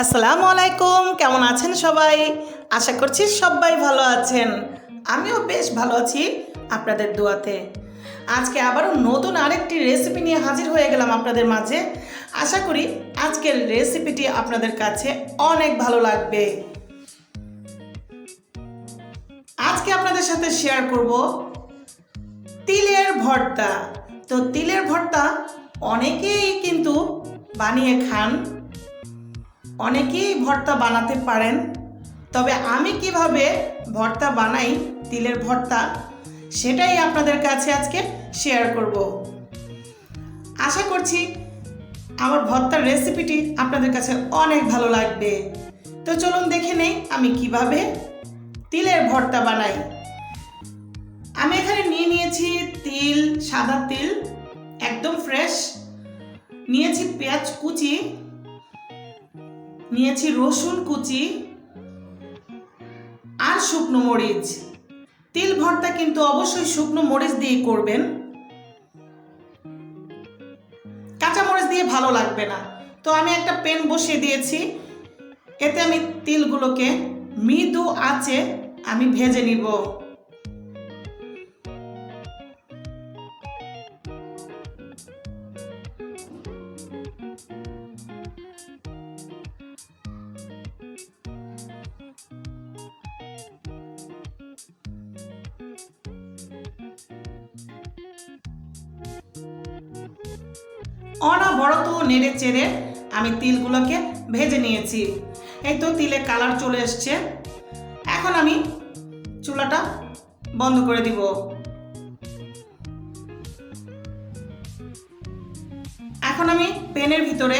আসসালামু আলাইকুম, কেমন আছেন সবাই? আশা করছি সবাই ভালো আছেন। আমিও বেশ ভালো আছি আপনাদের দোয়াতে। আজকে আবারও নতুন আরেকটি রেসিপি নিয়ে হাজির হয়ে গেলাম আপনাদের মাঝে। আশা করি আজকের রেসিপিটি আপনাদের কাছে অনেক ভালো লাগবে। আজকে আপনাদের সাথে শেয়ার করব তিলের ভর্তা। তো তিলের ভর্তা অনেকেই কিন্তু বানিয়ে খান। অনেকেই ভর্তা বানাতে পারেন, তবে আমি কীভাবে ভর্তা বানাই, তিলের ভর্তা, সেটাই আপনাদের কাছে আজকে শেয়ার করব। আশা করছি আমার ভর্তার রেসিপিটি আপনাদের কাছে অনেক ভালো লাগবে। তো চলুন দেখে নেই আমি কীভাবে তিলের ভর্তা বানাই। আমি এখানে নিয়ে নিয়েছি তিল, সাদা তিল, একদম ফ্রেশ নিয়েছি পেঁয়াজ কুচি নিয়েছি রসুন কুচি আর শুকনো মরিচ। তিল ভর্তা কিন্তু অবশ্যই শুকনো মরিচ দিয়ে করবেন। কাঁচা মরিচ দিয়ে ভালো লাগবে না। তো আমি একটা পেন বসিয়ে দিয়েছি। এতে আমি তিলগুলোকে মৃদু আঁচে আমি ভেজে নিব। অনবরত নেড়ে চেড়ে আমি তিলগুলোকে ভেজে নিয়েছি। এই তো তিলে কালার চলে এসছে। এখন আমি চুলাটা বন্ধ করে দিব। এখন আমি পেনের ভিতরে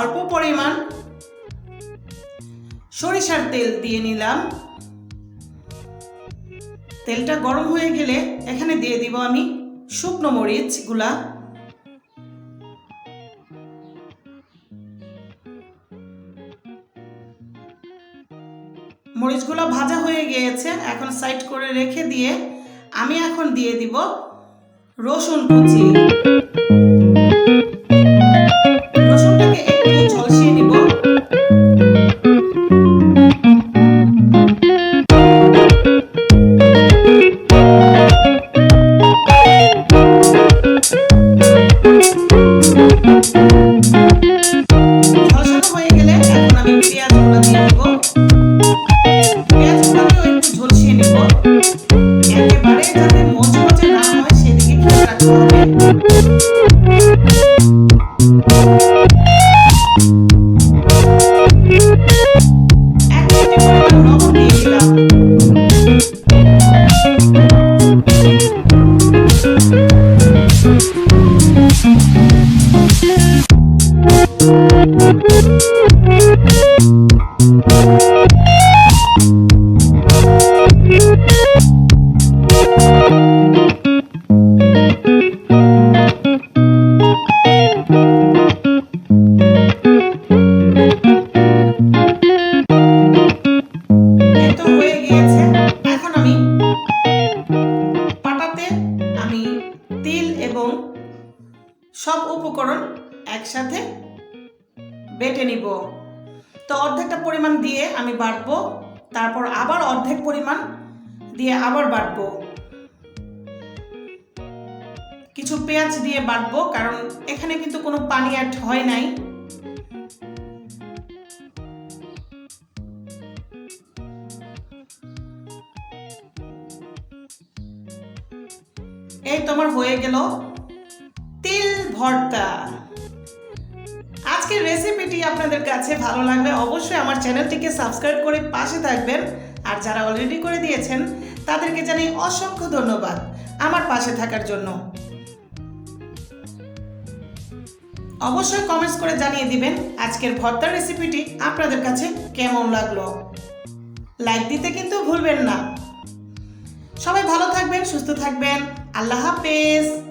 অল্প পরিমাণ সরিষার তেল দিয়ে নিলাম। তেলটা গরম হয়ে গেলে এখানে দিয়ে দিব আমি শুকনো মরিচগুলা। মরিচগুলো ভাজা হয়ে গিয়েছে, এখন সাইড করে রেখে দিয়ে আমি এখন দিয়ে দিব রসুন কুচি। এবং সব উপকরণ একসাথে বেটে নিব। তো অর্ধেকটা পরিমাণ দিয়ে আমি বাটবো, তারপর আবার অর্ধেক পরিমাণ দিয়ে আবার বাটবো। কিছু পেঁয়াজ দিয়ে বাটবো, কারণ এখানে কিন্তু কোনো পানি অ্যাড হয় নাই। এই তোমার হয়ে গেল তিল ভর্তা। আজকের রেসিপিটি আপনাদের কাছে ভালো লাগলে অবশ্যই আমার চ্যানেলটিকে সাবস্ক্রাইব করে পাশে থাকবেন। আর যারা অলরেডি করে দিয়েছেন, তাদেরকে জানাই অসংখ্য ধন্যবাদ। আমার পাশে থাকার জন্য। অবশ্যই কমেন্টস করে জানিয়ে দিবেন আজকের ভর্তার রেসিপিটি আপনাদের কাছে কেমন লাগল। লাইক দিতে কিন্তু ভুলবেন না। সবাই ভালো থাকবেন, সুস্থ থাকবেন। আল্লাহ হাফেজ।